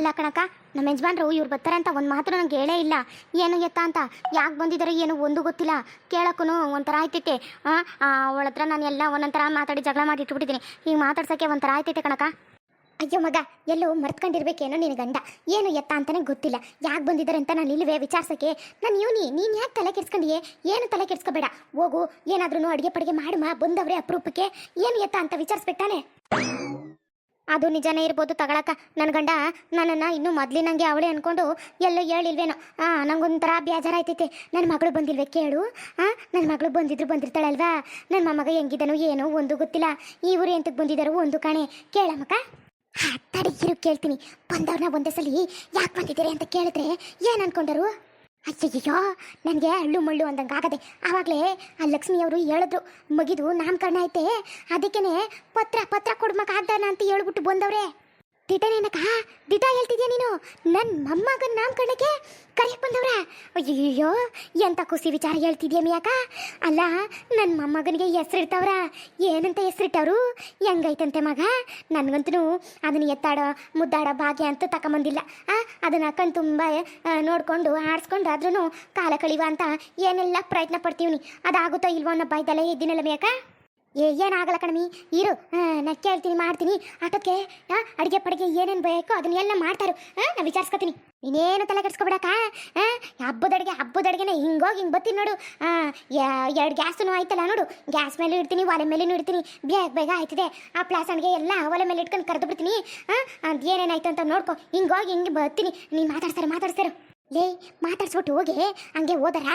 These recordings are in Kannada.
ಅಲ್ಲ ಕಣಕ್ಕ, ನಮ್ಮ ಯಜಮಾನ್ರು ಇವ್ರು ಬರ್ತಾರೆ ಅಂತ ಒಂದು ಮಾತ್ರ ನಂಗೆ ಹೇಳೇ ಇಲ್ಲ. ಏನು ಎತ್ತ ಅಂತ? ಯಾಕೆ ಬಂದಿದ್ದಾರೆ ಏನು ಒಂದು ಗೊತ್ತಿಲ್ಲ. ಕೇಳಕ್ಕೂ ಒಂಥರ ಆಯ್ತೈತೆ. ಅವಳ ಹತ್ರ ನಾನು ಎಲ್ಲ ಒಂದೊಂಥರ ಮಾತಾಡಿ ಜಗಳ ಮಾಡಿ ಇಟ್ಬಿಟ್ಟಿದ್ದೀನಿ. ಈಗ ಮಾತಾಡ್ಸೋಕ್ಕೆ ಒಂಥರ ಆಯ್ತೈತೆ ಕಣಕ ಅಯ್ಯೋ ಮಗ, ಎಲ್ಲೋ ಮರ್ತ್ಕೊಂಡಿರ್ಬೇಕೇನೋ ನಿನ್ನ ಗಂಡ. ಏನು ಎತ್ತ ಅಂತಲೇ ಗೊತ್ತಿಲ್ಲ. ಯಾಕೆ ಬಂದಿದ್ದಾರೆ ಅಂತ ನಾನು ಇಲ್ಲವೇ ವಿಚಾರಿಸೋಕ್ಕೆ. ನಾನು ಇವನಿ, ನೀನು ಯಾಕೆ ತಲೆ ಕೆಡ್ಸ್ಕೊಂಡಿಯೇ? ಏನು ತಲೆ ಕೆಡ್ಸ್ಕೋಬೇಡ. ಹೋಗು ಏನಾದ್ರೂ ಅಡುಗೆ ಪಡಿಗೆ ಮಾಡುಮ ಬಂದವ್ರೆ ಅಪರೂಪಕ್ಕೆ. ಏನು ಎತ್ತ ಅಂತ ವಿಚಾರಿಸ್ಬೇಕಾನೆ ಅದು ನಿಜನೇ ಇರ್ಬೋದು ತಗೊಳಕ ನನ್ನ ಗಂಡ ನನ್ನನ್ನು ಇನ್ನೂ ಮೊದಲಿನಂಗೆ ಅವಳೆ ಅನ್ಕೊಂಡು ಎಲ್ಲೋ ಹೇಳಿಲ್ವೇನೋ. ಆ, ನಂಗೊಂಥರ ಬೇಜಾರಾಯ್ತೈತೆ. ನನ್ನ ಮಗಳು ಬಂದಿಲ್ವೇ ಕೇಳು. ಆ ನನ್ನ ಮಗಳು ಬಂದಿದ್ರು ಬಂದಿರ್ತಾಳಲ್ವಾ? ನನ್ನ ಮೊಮ್ಮಗ ಹೆಂಗಿದನು ಏನೋ ಒಂದು ಗೊತ್ತಿಲ್ಲ. ಈ ಊರು ಎಂತಕ್ಕೆ ಬಂದಿದ್ದಾರೋ ಒಂದು ಕಾಣೆ. ಕೇಳಮ್ಮಕ್ಕ ಹತ್ತಡಿ ತಡಿ, ಇರು, ಕೇಳ್ತೀನಿ. ಬಂದವ್ರನ್ನ ಒಂದೇ ಸಲ ಯಾಕೆ ಬಂದಿದ್ದೀರಿ ಅಂತ ಕೇಳಿದ್ರೆ ಏನು ಅನ್ಕೊಂಡರು? ಅಯ್ಯಯ್ಯೋ, ನನಗೆ ಹಳ್ಳು ಮಳ್ಳು ಅಂದಂಗೆ ಆಗದೆ. ಆವಾಗಲೇ ಆ ಲಕ್ಷ್ಮಿಯವರು ಹೇಳಿದ್ರು, ಮಗಿದು ನಾಮಕರಣ ಐತೆ, ಅದಕ್ಕೇನೆ ಪತ್ರ ಪತ್ರ ಕೊಡ್ಮಕ್ಕೆ ಆಗ್ದಾನ ಅಂತ ಹೇಳ್ಬಿಟ್ಟು ಬಂದವ್ರೆ. ದಿಟನೇನಕ್ಕ ದಿಟ ಹೇಳ್ತಿದ್ಯಾ ನೀನು? ನನ್ನ ಮೊಮ್ಮಗನ ನಾಮಕರಣಕ್ಕೆ ಕರೆಯಕ್ಕೆ ಬಂದವ್ರ? ಅಯ್ಯಯ್ಯೋ, ಎಂತ ಖುಷಿ ವಿಚಾರ ಹೇಳ್ತಿದ್ಯಾ ಮಿಯಾಕ? ಅಲ್ಲ ನನ್ನ ಮೊಮ್ಮಗನಿಗೆ ಹೆಸರಿಡ್ತವ್ರ? ಏನಂತ ಹೆಸರಿಟ್ಟವರು? ಹೆಂಗೈತಂತೆ ಮಗ? ನನಗಂತೂ ಅದನ್ನ ಎತ್ತಾಡೋ, ಮುದ್ದಾಡೋ ಭಾಗ್ಯ ಅಂತ ತಗೊಂಬಂದಿಲ್ಲ ಆ ಅದನ್ನ ಕಣ್ ತುಂಬ ನೋಡಿಕೊಂಡು ಆಡಿಸ್ಕೊಂಡು ಆದ್ರೂ ಕಾಲ ಕಳಿವ ಅಂತ ಏನೆಲ್ಲ ಪ್ರಯತ್ನ ಪಡ್ತೀವಿ ಅದಾಗುತ್ತೋ ಇಲ್ವೋ ಅನ್ನೋ ಬಾಯ್ದಲ್ಲೇ ಇದ್ದೀನಲ್ಲ ಮಿಯಾಕ ಏ ಏನಾಗಲ್ಲ ಕಣಮಿ. ಇರು. ನಾ ಕೇಳ್ತೀನಿ, ಮಾಡ್ತೀನಿ. ಆಟೋಕ್ಕೆ ಅಡುಗೆ ಪಡಿಗೆ ಏನೇನು ಬೇಕೋ ಅದನ್ನೆಲ್ಲ ಮಾಡ್ತಾರು. ನಾ ವಿಚಾರಿಸ್ಕೊತೀನಿ. ನೀನೇನು ತಲೆ ಕೆಡ್ಸ್ಕೊಬಿಡಕ್ಕ? ಹಬ್ಬದ ಅಡುಗೆ, ಹಬ್ಬದ ಅಡುಗೆನ ಹಿಂಗೋಗಿ ಹಿಂಗೆ ಬತ್ತೀನಿ ನೋಡು. ಎರಡು ಗ್ಯಾಸೂ ಆಯ್ತಲ್ಲ ನೋಡು. ಗ್ಯಾಸ್ ಮೇಲೆ ಇಡ್ತೀನಿ, ಒಲೆ ಮೇಲೂ ಇಡ್ತೀನಿ. ಬೇಗ ಬೇಗ ಆಯ್ತದೆ. ಆ ಪ್ಲಾಸಣ್ಗೆ ಎಲ್ಲ ಒಲೆ ಮೇಲೆ ಇಟ್ಕೊಂಡು ಕರೆದು ಬಿಡ್ತೀನಿ. ಅದು ಏನೇನಾಯ್ತು ಅಂತ ನೋಡ್ಕೊ. ಹಿಂಗೋಗಿ ಹಿಂಗೆ ಬರ್ತೀನಿ ನೀನು ಮಾತಾಡ್ತಾರೆ ಮಾತಾಡ್ತಾರೆ ಲೇ, ಮಾತಾಡ್ಸ್ಬಿಟ್ಟು ಹೋಗಿ. ಹಂಗೆ ಹೋದರ?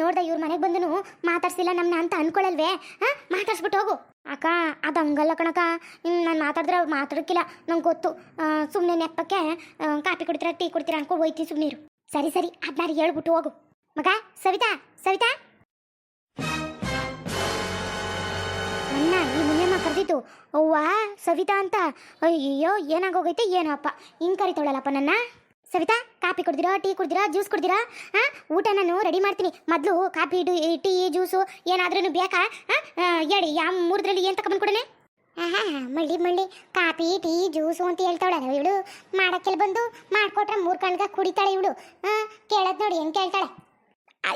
ನೋಡ್ದೆ ಇವ್ರ ಮನೆಗೆ ಬಂದನು. ಮಾತಾಡ್ಸಿಲ್ಲ ನಮ್ಮನ್ನ ಅಂತ ಅನ್ಕೊಳಲ್ವೇ? ಹಾಂ, ಮಾತಾಡ್ಸ್ಬಿಟ್ಟು ಹೋಗು. ಅಕ್ಕ, ಅದು ಹಂಗಲ್ಲ ಕಣಕ್ಕ. ನಾನು ಮಾತಾಡಿದ್ರೆ ಅವ್ರು ಮಾತಾಡೋಕ್ಕಿಲ್ಲ ನಂಗೆ ಗೊತ್ತು. ಸುಮ್ಮನೆ ನೆಪ್ಪಕ್ಕೆ ಕಾಫಿ ಕುಡಿತೀರಾ, ಟೀ ಕುಡಿತೀರಾ ಅನ್ಕೊ ಹೋಯ್ತೀನಿ ಸುಮ್ಮನಿರು ಸರಿ ಸರಿ ಅದನ್ನ ಹೇಳ್ಬಿಟ್ಟು ಹೋಗು. ಮಗ, ಸವಿತಾ ಸವಿತಾ? ಅಣ್ಣ, ಈ ಮುನಿಯಮ್ಮ ಕರೆದಿತ್ತು ಅವ್ವ, ಸವಿತಾ ಅಂತ. ಅಯ್ಯೋ ಏನಾಗೋಗೈತೆ ಏನಪ್ಪ ಹಿಂಗೆ ಕರಿತಾಳಲ್ಲಪ್ಪ ನನ್ನ? ಸವಿತಾ ಕಾಫಿ ಕುಡ್ದಿರೋ ಟೀ ಕುಡ್ದಿರೋ ಜ್ಯೂಸ್ ಕುಡ್ದಿರೋ ಹಾಂ ಊಟ ನಾನು ರೆಡಿ ಮಾಡ್ತೀನಿ. ಮೊದಲು ಕಾಫಿ ಟೀ ಜ್ಯೂಸು ಏನಾದ್ರೂ ಬೇಕಾ? ಹಾಂ ಹೇಳಿ ಯಾವ ಮೂರದ್ರಲ್ಲಿ ಏನು ತಗೊಂಡು ಕೊಡನೆ ಹಾಂ ಮಳ್ಳಿ ಮಳ್ಳಿ ಕಾಫಿ ಟೀ ಜ್ಯೂಸು ಅಂತ ಹೇಳ್ತಾಳೆ ಇವಳು. ಮಾಡಕ್ಕೆಲ್ಲ ಬಂದು ಮಾಡ್ಕೊಟ್ರೆ ಮೂರು ಕಣ್ಗ ಕುಡಿತಾಳೆ ಇವಳು. ಹಾಂ ಕೇಳದ್ ನೋಡಿ ಹೆಂಗೆ ಕೇಳ್ತಾಳೆ? ಆ,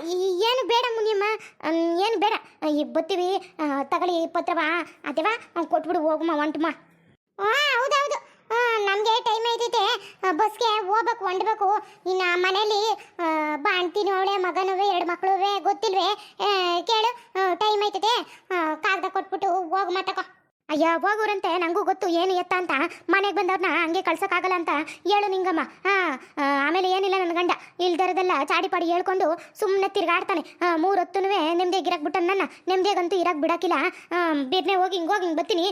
ಏನು ಬೇಡ ಮುನಿಯಮ್ಮ. ಏನು ಬೇಡ. ಬತ್ತೀವಿ ಆ, ತಗೊಳ್ಳಿ ಪತ್ರವಾ ಅದೇವಾ ಕೊಟ್ಬಿಡು ಹೋಗುಮ್ಮ ಒಂಟಮ್ಮ ಹಾಂ ಹೌದೌದು. ನಮಗೆ ಟೈಮ್ ಐತೈತೆ. ಬಸ್ಗೆ ಹೋಗ್ಬೇಕು, ಹೊಂಡ್ಬೇಕು. ಇನ್ನು ಮನೇಲಿ ಬಾಣ್ತೀನಿ ಅವಳೆ, ಮಗನವೇ, ಎರಡು ಮಕ್ಕಳುವೆ ಗೊತ್ತಿಲ್ವೇ? ಕೇಳು ಟೈಮ್ ಐತೈತೆ. ಕಾಗದ ಕೊಟ್ಬಿಟ್ಟು ಹೋಗಿ ಮಾತಾಕೋ ಅಯ್ಯ, ಹೋಗೋರಂತೆ ನನಗೂ ಗೊತ್ತು ಏನು ಎತ್ತ ಅಂತ. ಮನೆಗೆ ಬಂದವ್ರನ್ನ ಹಂಗೆ ಕಳ್ಸೋಕ್ಕಾಗಲ್ಲ ಅಂತ ಹೇಳು ನಿಂಗಮ್ಮ. ಹಾಂ ಆಮೇಲೆ ಏನಿಲ್ಲ ನನ್ನ ಗಂಡ. ಇಲ್ದರದೆಲ್ಲ ಚಾಡಿಪಾಡಿ ಹೇಳ್ಕೊಂಡು ಸುಮ್ಮನೆ ತಿರ್ಗಾಡ್ತಾನೆ. ಮೂರು ಹೊತ್ತೂ ನೆಮ್ಮದಿಯಾಗಿ ಇರಕ್ಕೆ ಬಿಟ್ಟು ನನ್ನ ನೆಮ್ಮದಿಯಾಗಂತೂ ಇರಕ್ಕೆ ಬಿಡಕ್ಕಿಲ್ಲ ಬಿರ್ನೆ ಹೋಗಿ ಹಿಂಗೆ ಹೋಗಿ ಹಿಂಗೆ ಬರ್ತೀನಿ.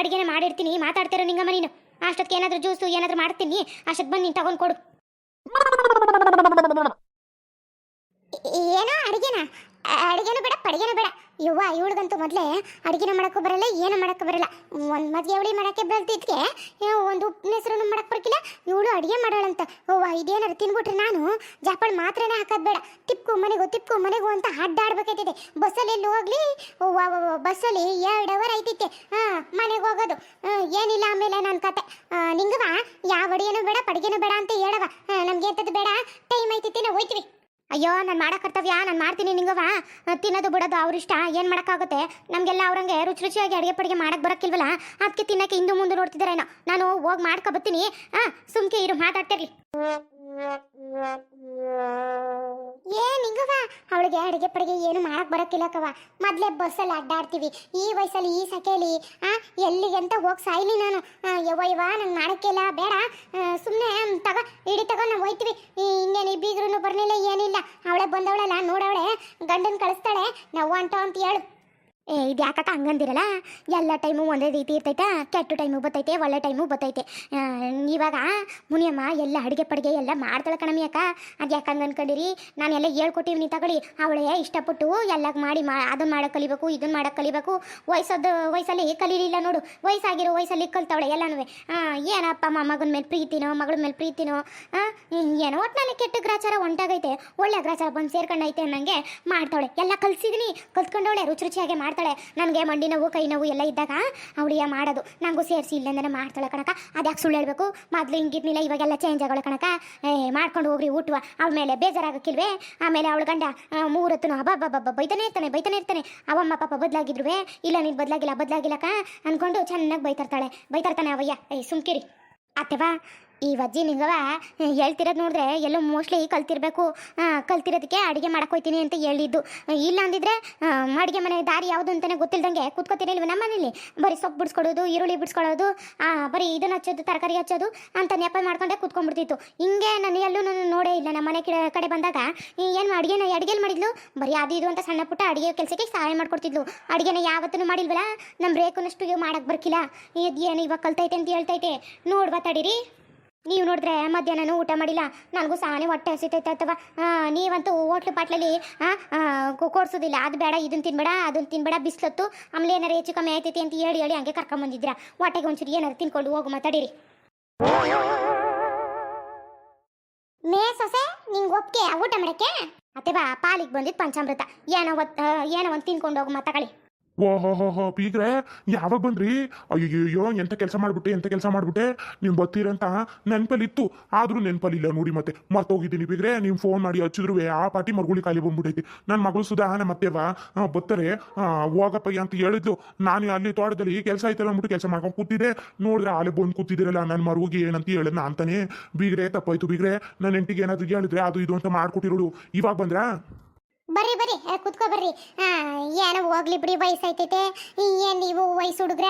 ಅಡುಗೆನೇ ಮಾಡಿರ್ತೀನಿ. ಮಾತಾಡ್ತಿರೋ ನಿಂಗಮ್ಮ ನೀನು. ಅಷ್ಟೊತ್ತಿಗೆ ಏನಾದರೂ ಜ್ಯೂಸು ಏನಾದರೂ ಮಾಡ್ತೀನಿ. ಅಷ್ಟೊತ್ತು ಬಂದು ನೀನು ತಗೊಂಡು ಕೊಡು. ಏನೋ ಅಡುಗೆನ? ಅಡುಗೆನೂ ಬೇಡ, ಪಡಿಗೆನೂ ಬೇಡ. ಯುವ ಇವಳಿಗಂತೂ ಮೊದಲೇ ಅಡುಗೆನ ಮಾಡಕ್ಕೂ ಬರಲ್ಲ, ಏನು ಮಾಡಕ್ಕೂ ಬರಲ್ಲ. ಒಂದು ಮದ್ವೆ ಅವಳಿ ಮಾಡಕ್ಕೆ ಬರ್ತಿದ್ಕೆ ಒಂದು ಉಪ್ಪಿನ ಹೆಸರು ಮಾಡಕ್ಕೆ ಬರಕಿಲ್ಲ. ಇವಳು ಅಡುಗೆ ಮಾಡೋಳಂತ. ಅವ್ವ, ಇದೇನಾರು ತಿನ್ಬಿಟ್ರೆ ನಾನು ಜಾಪಾಳ್ ಮಾತ್ರನೇ ಹಾಕೋದು ಬೇಡ. ತಿಪ್ಕು ಮನೆಗೂ ತಿಪ್ಕು ಮನೆಗೂ ಅಂತ ಅಡ್ಡಾಡ್ಬೇಕಾಯ್ತಿದೆ ಬಸ್ಸಲ್ಲಿ ಎಲ್ಲಿ ಹೋಗ್ಲಿ? ಬಸ್ಸಲ್ಲಿ ಎರಡು ಅವರ್ ಐತಿತ್ತೆ ಹಾಂ ಮನೆಗೆ ಹೋಗೋದು. ಏನಿಲ್ಲ ಆಮೇಲೆ ನನ್ನ ಕತೆ. ನಿಂಗವಾ ಯಾವ ಅಡುಗೆನೂ ಬೇಡ, ಪಡಿಗೆನೂ ಬೇಡ ಅಂತ ಹೇಳವ ನಮ್ಗೆ ಎಂಥದ್ದು ಬೇಡ? ಟೈಮ್ ಐತೈತಿ ನಾವು ಹೋಯ್ತೀವಿ. ಅಯ್ಯೋ, ನಾನು ಮಾಡೋ ಕರ್ತವ್ಯ, ನಾನು ಮಾಡ್ತೀನಿ ನಿಂಗವ ತಿನ್ನೋದು ಬಿಡೋದು ಅವ್ರ ಇಷ್ಟ ಏನು ಮಾಡೋಕ್ಕಾಗುತ್ತೆ? ನಮಗೆಲ್ಲ ಅವ್ರಂಗೆ ರುಚಿ ರುಚಿಯಾಗಿ ಅಡುಗೆ ಪಡಿಗೆ ಮಾಡಕ್ಕೆ ಬರೋಕ್ಕಿಲ್ವಲ್ಲ? ಅದಕ್ಕೆ ತಿನ್ನಕ್ಕೆ ಹಿಂದೂ ಮುಂದೆ ನೋಡ್ತಿದ್ದಾರೇನೋ. ನಾನು ಹೋಗಿ ಮಾಡ್ಕೊ ಬರ್ತೀನಿ. ಹಾಂ ಸುಮ್ಕೆ ಇರು, ಮಾತಾಡ್ತಿರ್ಲಿ. ಏ ನಿಂಗವ ಅವಳಿಗೆ ಅಡಿಗೆ ಪಡಿಗೆ ಏನು ಮಾಡಕ್ ಬರಕ್ಕಿಲ್ಲಕವ ಮೊದ್ಲೇ ಬಸ್ಸಲ್ಲಿ ಅಡ್ಡಾಡ್ತೀವಿ. ಈ ವಯಸ್ಸಲ್ಲಿ, ಈ ಸಕೆಲಿ ಆ, ಎಲ್ಲಿಗಂತ ಹೋಗಿ ಸಾಯ್ಲಿ ನಾನು. ಯವ್ವ ಯವ್ವ, ನಂಗೆ ಮಾಡಕ್ಕಿಲ್ಲ, ಬೇಡ. ಸುಮ್ಮನೆ ತಗೋ, ಇಡಿ, ತಗೋ, ನಾವು ಹೋಯ್ತೀವಿ. ಇನ್ನೇನಿ ಬೀಗ್ರು ಬರ್ನಿಲ್ಲ ಏನಿಲ್ಲ. ಅವಳೆ ಬಂದವಳಲ್ಲ, ನೋಡವಳೆ, ಗಂಡನ್ ಕಳಿಸ್ತಾಳೆ. ನಾವು ಅಂಟ ಅಂತ ಹೇಳು. ಏ, ಇದು ಯಾಕಕ್ಕ ಹಂಗಂದಿರಲ್ಲ? ಎಲ್ಲ ಟೈಮು ಒಂದೇ ರೀತಿ ಇರ್ತೈತೆ? ಕೆಟ್ಟ ಟೈಮು ಬತ್ತೈತೆ, ಒಳ್ಳೆ ಟೈಮು ಬತ್ತೈತೆ. ಇವಾಗ ಮುನಿಯಮ್ಮ ಎಲ್ಲ ಅಡುಗೆ ಪಡಿಗೆ ಎಲ್ಲ ಮಾಡ್ತಾಳೆ ಕಣಮಿ ಅಕ್ಕ. ಅದು ಯಾಕೆ ಹಂಗೆ ಅನ್ಕೊಂಡಿರಿ? ನಾನು ಎಲ್ಲ ಹೇಳ್ಕೊಟ್ಟಿವ್ನಿ ತಗೊಳ್ಳಿ. ಅವಳೇ ಇಷ್ಟಪಟ್ಟು ಎಲ್ಲ ಮಾಡಿ ಮಾ ಅದನ್ನ ಮಾಡೋಕ್ಕೆ ಕಲಿಬೇಕು ಇದನ್ನು ಮಾಡಕ್ಕೆ ಕಲಿಬೇಕು. ವಯಸ್ಸದ ವಯಸ್ಸಲ್ಲಿ ಕಲೀಲಿಲ್ಲ ನೋಡು. ವಯಸ್ಸಾಗಿರೋ ವಯಸ್ಸಲ್ಲಿ ಕಲ್ತವಳೆ ಎಲ್ಲನೂ ಏನಪ್ಪ ಮಗನ ಮೇಲೆ ಪ್ರೀತಿನೋ, ಮಗಳ ಮೇಲೆ ಪ್ರೀತಿನೋ? ಏನೋ ಏನೋ ನನಗೆ ಕೆಟ್ಟ ಗ್ರಾಚಾರ ಒಂಟಾಗೈತೆ. ಒಳ್ಳೆ ಗ್ರಾಚಾರ ಬಂದು ಸೇರ್ಕೊಂಡೈತೆ ಅನ್ನಂಗೆ ಮಾಡ್ತಾವಳೆ. ಎಲ್ಲ ಕಲ್ಸಿದೀನಿ. ಕಲ್ತ್ಕೊಂಡವಳೆ ರುಚಿ ರುಚಿಯಾಗಿ ಮಾಡಿ ಮಾಡ್ತಾಳೆ. ನನಗೆ ಮಂಡಿ ನೋವು, ಕೈ ನೋವು ಎಲ್ಲ ಇದ್ದಾಗ ಅವಳಿಯ ಮಾಡೋದು. ನನಗೂ ಸೇರಿಸಿ ಇಲ್ಲಂದ್ರೆ ಮಾಡ್ತಾಳೆ ಕಣಕ ಅದ್ಯಾಕೆ ಸುಳ್ಳು ಹೇಳಬೇಕು? ಮೊದಲು ಹಿಂಗಿರ್ನಿಲ್ಲ, ಇವಾಗೆಲ್ಲ ಚೇಂಜ್ ಆಗೋಳೆ ಕಣಕ ಏ, ಮಾಡ್ಕೊಂಡು ಹೋಗ್ರಿ, ಊಟವ. ಅವಳ ಮೇಲೆ ಬೇಜಾರಾಗಕ್ಕಿಲ್ವೇ? ಆಮೇಲೆ ಅವಳ ಗಂಡ ಮೂರತ್ತನು ಹಬ್ಬ ಹಬ್ಬ ಬೈತಾನೆ ಇರ್ತಾನೆ ಬೈತಾನೆ ಇರ್ತಾನೆ. ಅವಮ್ಮ ಪಾಪ ಬದಲಾಗಿದ್ರುವೆ? ಇಲ್ಲ, ನೀನು ಬದಲಾಗಿಲ್ಲ ಬದಲಾಗಿಲ್ಲಕ್ಕ ಅನ್ಕೊಂಡು ಚೆನ್ನಾಗಿ ಬೈತಾರ್ತಾಳೆ. ಬೈತಾರ್ತಾನೆ ಅವಯ್ಯ. ಏ, ಸುಮ್ಕಿರಿ. ಅತ್ತೆವಾ ಈ ವಜ್ಜಿ ನಿಂಗವ ಹೇಳ್ತಿರೋದು ನೋಡಿದ್ರೆ ಎಲ್ಲೋ ಮೋಸ್ಟ್ಲಿ ಕಲ್ತಿರ್ಬೇಕು. ಕಲ್ತಿರೋದಕ್ಕೆ ಅಡುಗೆ ಹೋಯ್ತೀನಿ ಅಂತ ಹೇಳಿದ್ದು. ಇಲ್ಲ ಅಂದಿದ್ರೆ ಅಡುಗೆ ಮನೆ ದಾರಿ ಯಾವುದು ಅಂತಲೇ ಗೊತ್ತಿಲ್ದಂಗೆ ಕೂತ್ಕೋತೀನಿಲ್ವ ನಮ್ಮ ಮನೇಲಿ ಬರೀ ಸೊಪ್ಪು ಬಿಡಿಸ್ಕೊಡೋದು ಈರುಳ್ಳಿ ಬಿಡಿಸ್ಕೊಳ್ಳೋದು ಬರೀ ಇದನ್ನು ಹಚ್ಚೋದು, ತರಕಾರಿ ಹಚ್ಚೋದು ಅಂತ ನೆಪ ಮಾಡ್ಕೊಂಡೆ ಕೂತ್ಕೊಂಡ್ಬಿಡ್ತಿತ್ತು. ಹಿಂಗೆ ನಾನು ಎಲ್ಲೂ ನಾನು ನೋಡೇ ಇಲ್ಲ. ನಮ್ಮ ಮನೆ ಕಿಡ- ಬಂದಾಗ ಏನು ಅಡುಗೆನ ಅಡುಗೆಲಿ ಮಾಡಿದ್ಲು? ಬರೀ ಅದು ಇದು ಅಂತ ಸಣ್ಣ ಪುಟ್ಟ ಅಡುಗೆ ಕೆಲಸಕ್ಕೆ ಸಹಾಯ ಮಾಡ್ಕೊಡ್ತಿದ್ಲು. ಅಡುಗೆನ ಯಾವತ್ತೂ ಮಾಡಿಲ್ವಲ್ಲ? ನಮ್ಮ ರೇಖನಷ್ಟು ಮಾಡಕ್ಕೆ ಬರ್ಕಿಲ್ಲ. ಏನು ಇವಾಗ ಕಲ್ತೈತೆ ಅಂತ ಹೇಳ್ತೈತೆ. ನೋಡ್ವಾ ತಡೀರಿ. ನೀವು ನೋಡಿದ್ರೆ ಮಧ್ಯಾಹ್ನನೂ ಊಟ ಮಾಡಿಲ್ಲ. ನನಗೂ ಸಾನೆ ಹೊಟ್ಟೆ ಹಸಿತೈತೆ ಅಥವಾ ನೀವಂತೂ ಹೋಟ್ಲು ಪಾಟ್ಲಲ್ಲಿ ಕೊಡ್ಸೋದಿಲ್ಲ. ಅದು ಬೇಡ ಇದನ್ನ ತಿನ್ಬೇಡ ಅದನ್ನ ತಿನ್ಬೇಡ ಬಿಸ್ಲತ್ತು. ಆಮೇಲೆ ಏನಾರು ಹೆಚ್ಚು ಕಮ್ಮಿ ಆಯ್ತೈತಿ ಅಂತ ಹೇಳಿ ಹೇಳಿ ಹಂಗೆ ಕರ್ಕೊಂಬಂದಿದ್ರ ಹೊಟ್ಟೆಗೆ ಒಂಚೂರು ಏನಾರು ತಿನ್ಕೊಂಡು ಹೋಗು ಮಾತಾಡಿರಿ. ಮೇ ಸೊಸೆ ನಿಂಗೆ ಒಪ್ಪಿಗೆ ಊಟ ಮಾಡಕ್ಕೆ? ಅತ್ತೆ ಬಾ ಪಾಲಿಗೆ ಬಂದಿದ್ದು ಪಂಚಾಮೃತ. ಏನೋ ಒತ್ ಏನೋ ಒಂದು ತಿನ್ಕೊಂಡು ಹೋಗು ಮಾತಾಗಳಿ ಓಹೋ ಹೋ ಹೋ ಬೀಗ್ರೆ ಯಾವಾಗ ಬಂದ್ರಿ? ಅಯ್ಯಯ್ಯೋ ಎಂತ ಕೆಲಸ ಮಾಡ್ಬಿಟ್ಟೆ, ಎಂತ ಕೆಲಸ ಮಾಡ್ಬಿಟ್ಟೆ? ನೀವು ಬರ್ತೀರಂತ ನೆನ್ಪಲ್ಲಿತ್ತು. ಆದ್ರೂ ನೆನ್ಪಲ್ಲಿಲ್ಲ ನೋಡಿ ಮತ್ತೆ. ಮರ್ತೋಗಿದ್ದೀನಿ ಬೀಗ್ರೆ, ನೀವು ಫೋನ್ ಮಾಡಿ ಹಚ್ಚಿದ್ರು ಆ ಪಾಟಿ ಮರ್ಗುಳಿ ಖಾಲಿ ಬಂದ್ಬಿಟ್ಟೈತಿ ನನ್ನ ಮಗಳು ಸುಧಾ ನಮ್ಮ ಮತ್ತೆವ ಬರ್ತಾರೆ ಹೋಗಪ್ಪ ಅಂತ ಹೇಳಿದ್ಲು. ನಾನು ಅಲ್ಲಿ ತೋಟದಲ್ಲಿ ಕೆಲಸ ಆಯ್ತಲ್ಲ ಅಂದ್ಬಿಟ್ಟು ಕೆಲಸ ಮಾಡ್ಕೊಂಡು ಕೂತಿದ್ದೆ. ನೋಡಿದ್ರೆ ಆಲೆ ಬಂದು ಕೂತಿದ್ದೀರಲ್ಲ ನನ್ನ ಮರುಗಿ ಏನಂತ ಹೇಳಿದ್ನ ಅಂತಾನೆ. ಬೀಗ್ರೆ, ತಪ್ಪಾಯ್ತು ಬೀಗ್ರೆ. ನನ್ನ ಹೆಂಟಿಗೆ ಏನಾದ್ರು ಹೇಳಿದ್ರೆ ಅದು ಇದು ಅಂತ ಮಾಡ್ಕೊಟ್ಟಿರೋಳು. ಇವಾಗ ಬಂದ್ರಾ? ಬರ್ರಿ ಬರ್ರಿ ಕುತ್ಕೋ ಬರ್ರಿ. ಏನೋ ಹೋಗ್ಲಿ ಬಿಡಿ ವಯಸ್ಸಾಯ್ತೈತೆ ಏನು ನೀವು ವಯಸ್ಸು ಹುಡುಗ್ರ?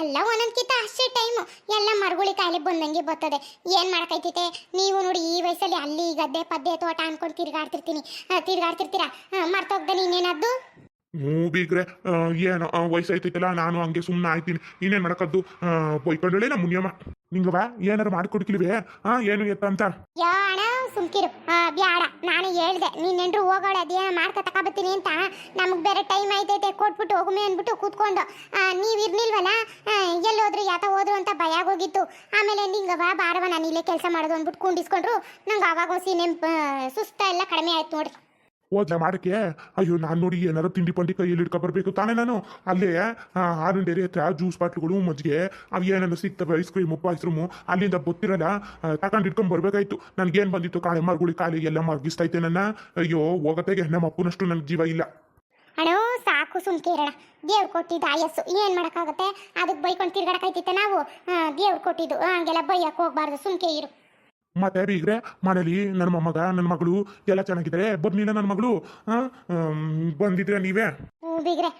ಎಲ್ಲ ಒಂದೊಂದ್ಕಿಂತ ಅಷ್ಟೇ ಟೈಮು ಎಲ್ಲ ಮರಗುಳಿ ಕಾಯಿಲೆ ಬಂದಂಗೆ ಬರ್ತದೆ. ಏನು ಮಾಡಕೈತೈತೆ? ನೀವು ನೋಡಿ ಈ ವಯಸ್ಸಲ್ಲಿ ಅಲ್ಲಿ ಗದ್ದೆ ಪದ್ದೆ ತೋಟ ಅನ್ಕೊಂಡು ತಿರ್ಗಾಡ್ತಿರ್ತೀನಿ. ತಿರ್ಗಾಡ್ತಿರ್ತೀರಾ? ಮರ್ತೋಗ್ದೆ ನೀನೇನದ್ದು ಹ್ಞೂ ಬೀಗ್ರೆ ಏನೋ ವಯಸ್ಸಾಯ್ತೈತಲ್ಲ ನಾನು ಹಂಗೆ ಸುಮ್ಮನೆ ಆಯ್ತೀನಿ. ಇನ್ನೇನು ಮಾಡಕದ್ದು ಬೈಕೊಂಡಳೆ ನಮ್ಮ ಮುನಿಯಮ್ಮ. ನಿಂಗವ ಏನಾರು ಮಾಡಿಕೊಡ್ಕಿಲ್ವೇ? ಹಾ ಏನು ಎತ್ತ ಅಂತ? ಯಾಣ ಸುಮ್ಕಿರು. ಬ್ಯಾಡ. ನಾನು ಹೇಳ್ದೆ ನೀನೆಂಡ್ರು ಹೋಗೋಳೆ ಅದೇ ಮಾಡ್ಕೊ ಬತ್ತೀನಿ ಅಂತ. ನಮಗೆ ಬೇರೆ ಟೈಮ್ ಆಯ್ತೈತೆ ಕೊಟ್ಬಿಟ್ಟು ಹೋಗುಮೆ ಅಂದ್ಬಿಟ್ಟು ಕೂತ್ಕೊಂಡು. ನೀವು ಇರ್ನಿಲ್ವಲ್ಲ? ಆ, ಎಲ್ಲೋದ್ರು ಯಾತ ಹೋದ್ರು ಅಂತ ಭಯ ಆಗೋಗಿತ್ತು. ಆಮೇಲೆ ನಿಂಗವ ಬಾರವ ನಾನು ಇಲ್ಲೇ ಕೆಲಸ ಮಾಡೋದು ಅಂದ್ಬಿಟ್ಟು ಕುಂಡಿಸ್ಕೊಂಡ್ರು. ನಂಗೆ ಆವಾಗ ಸಿನೆಮ್ ಸುಸ್ತ ಎಲ್ಲ ಕಡಿಮೆ ಆಯ್ತು ನೋಡ್ರಿ. ಹೋದ್ಲ ಮಾಡಕ್ಕೆ, ಅಯ್ಯೋ, ನಾನು ನೋಡಿ ಏನಾರು ತಿಂಡಿ ಪಂಡಿ ಕೈಯಲ್ಲಿ ಇಟ್ಕೊ ಬರಬೇಕು. ತಾನೇ ನಾನು? ಅಲ್ಲೇ ಹಾಲಿನ ಡೇರಿ ಹತ್ರ ಜ್ಯೂಸ್ ಬಾಟ್ಲುಗಳು, ಮಜ್ಜಿಗೆ, ಅವು ಏನೇನು ಸಿಗ್ತವೆ ಐಸ್ ಕ್ರೀಮು ಐಸ್ ಕ್ರೀಮು ಅಲ್ಲಿಂದ ಗೊತ್ತಿರಲ್ಲ ತಗೊಂಡು ಇಟ್ಕೊಂಡ್ ಬರ್ಬೇಕಾಯ್ತು. ನನಗೇನು ಬಂದಿತ್ತು ಕಾಳೆ ಮರಗುಳಿ ಕಾಲಿ ಎಲ್ಲ ಮರ್ಗಿಸ್ತೈತೆ ನನ್ನ. ಅಯ್ಯೋ, ಹೋಗತ್ತೆಗೆ ನಮ್ಮ ಅಪ್ಪನಷ್ಟು ನನ್ನ ಜೀವ ಇಲ್ಲ. ಅಣ್ಣೋ ಸಾಕು ಸುಮ್ಕಿರಣ ದೇವ್ರು ಕೊಟ್ಟಿದ್ದು ಆಯಸ್ಸು. ಏನು ಮಾಡಕ್ಕಾಗತ್ತೆ? ಅದಕ್ಕೆ ಬೈಕೊಂಡು ತಿರ್ಗಾಡಕೈತಿತ್ತೆ ನಾವು? ದೇವ್ರು ಕೊಟ್ಟಿದ್ದು. ಹಂಗೆಲ್ಲ ಬೈಯಕ್ಕೆ ಹೋಗ್ಬಾರ್ದು. ಸುಮ್ಕೆ ಇರು. ಮತ್ತೆ ಬೀಗ್ರೆ ಮನೇಲಿ ನನ್ನ ಮೊಮ್ಮಗ ನನ್ನ ಮಗಳು ಎಲ್ಲ ಚೆನ್ನಾಗಿದ್ದಾರೆ ಬರ್ಲಿಲ್ಲ ನನ್ನ ಮಗಳು. ಬಂದಿದ್ರೆ ನೀವೇ? ಬೀಗ್ರೆ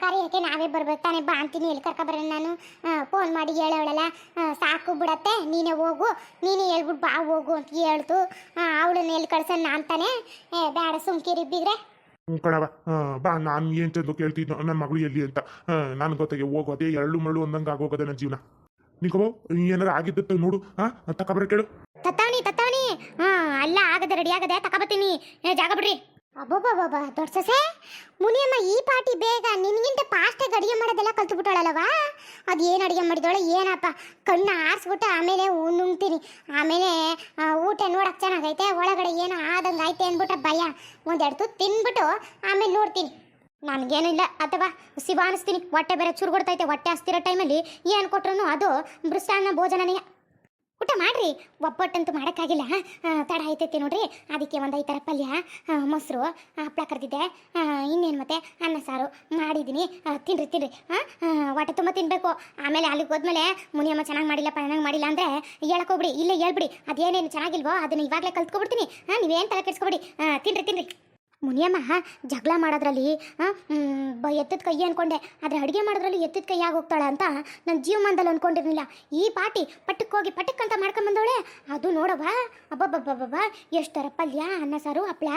ಕರೆಯೋಕ್ಕೆ ನಾವೇ ಬರ್ಬೇಕು. ತಾನೇ ಬಾ ಅಂತೀನಿ ಎಲ್ಲಿ ಕರ್ಕೊಬರೋಣ ನಾನು? ಫೋನ್ ಮಾಡಿ ಹೇಳೋಳಲ್ಲ ಸಾಕು ಬಿಡತ್ತೆ ನೀನೇ ಹೋಗು. ನೀನೇ ಹೇಳ್ಬಿಟ್ಟು ಬಾ ಹೋಗು ಅಂತ ಹೇಳ್ತು. ಅವಳನ್ನ ಎಲ್ಲಿ ಕಳ್ಸೋಣ ಅಂತಾನೆ ಬೇಡ ಸುಮ್ಕಿರಿ ಬೀಗ್ರೆ. ಕಣವ ಬಾ ನಾನು ಏನು ಚಂದು ಕೇಳ್ತಿದ್ನೋ ನನ್ನ ಮಗಳು ಎಲ್ಲಿ ಅಂತ. ನಾನು ಗೊತ್ತಾಗೆ ಹೋಗೋದೇ ಅದೇ ಎಳ್ಳು ಒಂದಂಗೆ ಆಗೋಗೋದೆ ಆಗೋಗದೆ ನನ್ನ ಜೀವನ. ನಿಂಕೋ ಏನಾರು ಆಗಿದ್ದ ನೋಡು. ಹಾಂ ತಕೊಬರ ಕೇಳು. ತತ್ತಾವಣಿ ತತ್ತಾವಣಿ. ಹಾ ಅಲ್ಲ, ಆಗದೆ, ರೆಡಿ ಆಗದೆ ಏ, ಜಾಗ ಬಿಡ್ರಿ. ಅಬ್ಬಬ್ಬಬ್ಬ ದೊಡ್ಡ ಸೊಸೆ. ಮುನಿಯಮ್ಮ ಈ ಪಾಟಿ ಬೇಗ ನಿನ್ಗಿಂತ ಫಾಸ್ಟಾಗಿ ಅಡುಗೆ ಮಾಡೋದೆಲ್ಲ ಕಲ್ತ್ಬಿಟ್ಟಾಳಲ್ಲವ? ಅದು ಏನು ಅಡುಗೆ ಮಾಡಿದವಳೆ ಏನಪ್ಪ? ಕಣ್ಣು ಆರಿಸ್ಬಿಟ್ಟು ಆಮೇಲೆ ನುಂಗ್ತೀನಿ. ಆಮೇಲೆ ಊಟ ನೋಡಕ್ಕೆ ಚೆನ್ನಾಗೈತೆ, ಒಳಗಡೆ ಏನೋ ಆದಂಗೆ ಐತೆ ಅಂದ್ಬಿಟ್ರೆ ಭಯ. ಒಂದೆರಡು ತುತ್ತು ತಿನ್ಬಿಟ್ಟು ಆಮೇಲೆ ನೋಡ್ತೀನಿ. ನನಗೇನು ಇಲ್ಲ. ಅಥವಾ ಶಿವ ಅನಿಸ್ತೀನಿ. ಹೊಟ್ಟೆ ಬೇರೆ ಚುರುಗೊಡ್ತೈತೆ. ಹೊಟ್ಟೆ ಹಸ್ತಿರೋ ಟೈಮಲ್ಲಿ ಏನು ಕೊಟ್ರು ಅದು ಮೃಷ್ಟಾನ್ನ ಭೋಜನನೇ ಊಟ ಮಾಡ್ರಿ. ಒಬ್ಬಟ್ಟಂತೂ ಮಾಡೋಕ್ಕಾಗಿಲ್ಲ. ತಡ ಆಯ್ತೈತೆ ನೋಡ್ರಿ. ಅದಕ್ಕೆ ಒಂದು ಐತರ ಪಲ್ಯ ಮೊಸರು ಹಪ್ಪಳ ಕರೆದಿದ್ದೆ. ಇನ್ನೇನು ಮತ್ತೆ? ಅನ್ನ, ಸಾರು ಮಾಡಿದ್ದೀನಿ ತಿನ್ರಿ ತಿನ್ರಿ. ಹೊಟ್ಟೆ ತುಂಬ ತಿನ್ನಬೇಕು ಆಮೇಲೆ ಅಲ್ಲಿಗೆ ಹೋದ್ಮೇಲೆ ಮುನಿಯಮ್ಮ ಚೆನ್ನಾಗಿ ಮಾಡಿಲ್ಲ ಚೆನ್ನಾಗಿ ಮಾಡಿಲ್ಲ ಅಂದರೆ ಹೇಳಕ್ಕೋಗ್ಬಿಡಿ ಇಲ್ಲೇ ಹೇಳ್ಬಿಡಿ. ಅದೇನೇನು ಚೆನ್ನಾಗಿಲ್ವೋ, ಅದನ್ನು ಇವಾಗಲೇ ಕಲ್ತ್ಕೊಬಿಡ್ತೀನಿ. ಹಾಂ ನೀವೇನು ತಲೆ ಕೆಡ್ಸ್ಕೊಬಿಡಿ. ತಿನ್ರಿ ತಿನ್ರಿ. ಮುನಿಯಮ್ಮ ಜಗಳ ಮಾಡೋದ್ರಲ್ಲಿ ಎತ್ತದ ಕೈ ಅಂದ್ಕೊಂಡೆ ಆದರೆ ಅಡುಗೆ ಮಾಡೋದ್ರಲ್ಲಿ ಎತ್ತದ ಕೈ ಹೋಗ್ತಾಳೆ ಅಂತ ನನ್ನ ಜೀವಮಾನದಲ್ಲಿ ಅಂದ್ಕೊಂಡಿರಲಿಲ್ಲ ಈ ಪಾಟಿ ಪಟ್ಟಕ್ಕೆ ಹೋಗಿ ಪಟ್ಟಕ್ಕೆ ಅಂತ ಮಾಡ್ಕೊಂಬಂದವಳೆ. ಅದು ನೋಡವ್ವ ಅಬ್ಬಬ್ಬಬ್ಬಬ್ಬ ಎಷ್ಟು ಪಲ್ಯ, ಅನ್ನ ಸಾರು, ಹಪ್ಳ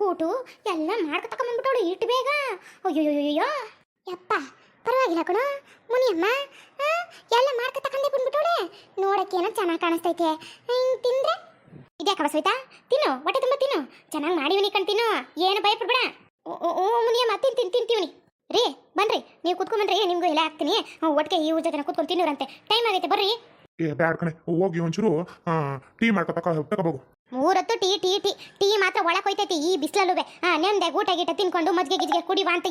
ಕೂಟು, ಎಲ್ಲ ಮಾಡ್ಕೊ ತಗೊಂಬಂದ್ಬಿಟ್ಟವಳು ಇಟ್ಟು ಬೇಗ. ಅಯ್ಯೋಯ್ಯೋಯ್ಯೋ ಯಪ್ಪ, ಪರವಾಗಿಲ್ಲ ಕಣೋ. ಮುನಿಯಮ್ಮ ಎಲ್ಲ ಮಾಡ್ಕೊತಕೊಂಡೇ ಬಂದ್ಬಿಟ್ಟವಳೆ. ನೋಡೋಕ್ಕೇನೋ ಚೆನ್ನಾಗಿ ಕಾಣಿಸ್ತೈತೆ. ಹಿಂಗೆ ತಿಂದ್ರೆ ಇದ್ಯಾಕ ಬಸವಿತಾ ತಿನ್ನು ಹೊಟ್ಟೆ ತುಂಬ ತಿನ್ನು. ಚೆನ್ನಾಗಿ ಮಾಡಿವಿನಿ ಕಣ್ ತಿನ್ನು. ಏನು ಭಯಪಡ್ಬೇಡ ಓ ಓ ಮುನಿಯಮ್ಮ ತಿನ್ ತಿನ್ ತಿಂತೀವಿ ರೀ ಬನ್ರಿ. ನೀವು ಕುತ್ಕೊಂಡ್ಬನ್ರಿ ನಿಮ್ಗೂ ಎಲ್ಲ ಹಾಕ್ತೀನಿ ಒಟ್ಟಿಗೆ ಈ ಜೊತೆ ಕುತ್ಕೊಂಡು ತಿನ್ನೋರಂತೆ. ಟೈಮ್ ಆಗೈತೆ ಬರ್ರಿ. ಏ ಬ್ಯಾಡ್ ಕಣೆ. ಹೋಗಿ ಒಂಚೂರು ಟೀ ಮಾಡ್ಕೊ ತಕ ತಗೋಬೋಗು ಮೂರೊತ್ತು ಟೀ ಟೀ ಟೀ. ಟೀ ಮಾತ್ರ ಒಳಗೆ ಹೋಯ್ತೈತಿ ಈ ಬಿಸಿಲಲ್ಲೂ ಹಾ ನೆಮ್ಮದಿ ಊಟ ಗೀಟ ತಿನ್ಕೊಂಡು ಮಜ್ಜಿಗೆ ಗಿಜ್ಗೆ ಕುಡಿವಾ ಅಂತ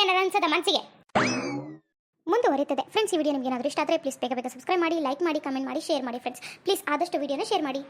ಏನಾರ ಅನ್ಸದ ಮನಸ್ಸಿಗೆ ಮುಂದುವರಿತದೆ ಫ್ರೆಂಡ್ಸ್ ಈ ವಿಡಿಯೋ ನಿಮಗೆ ಏನಾದರೂ ಇಷ್ಟ ಆದರೆ ಪ್ಲೀಸ್ ಬೇಗ ಬೇಗ ಸಬ್ಸ್ಕ್ರೈಬ್ ಮಾಡಿ ಲೈಕ್ ಮಾಡಿ ಕಮೆಂಟ್ ಮಾಡಿ ಶೇರ್ ಮಾಡಿ ಫ್ರೆಂಡ್ಸ್ ಪ್ಲೀಸ್ ಆದಷ್ಟು ವಿಡಿಯೋನ ಶೇರ್ ಮಾಡಿ.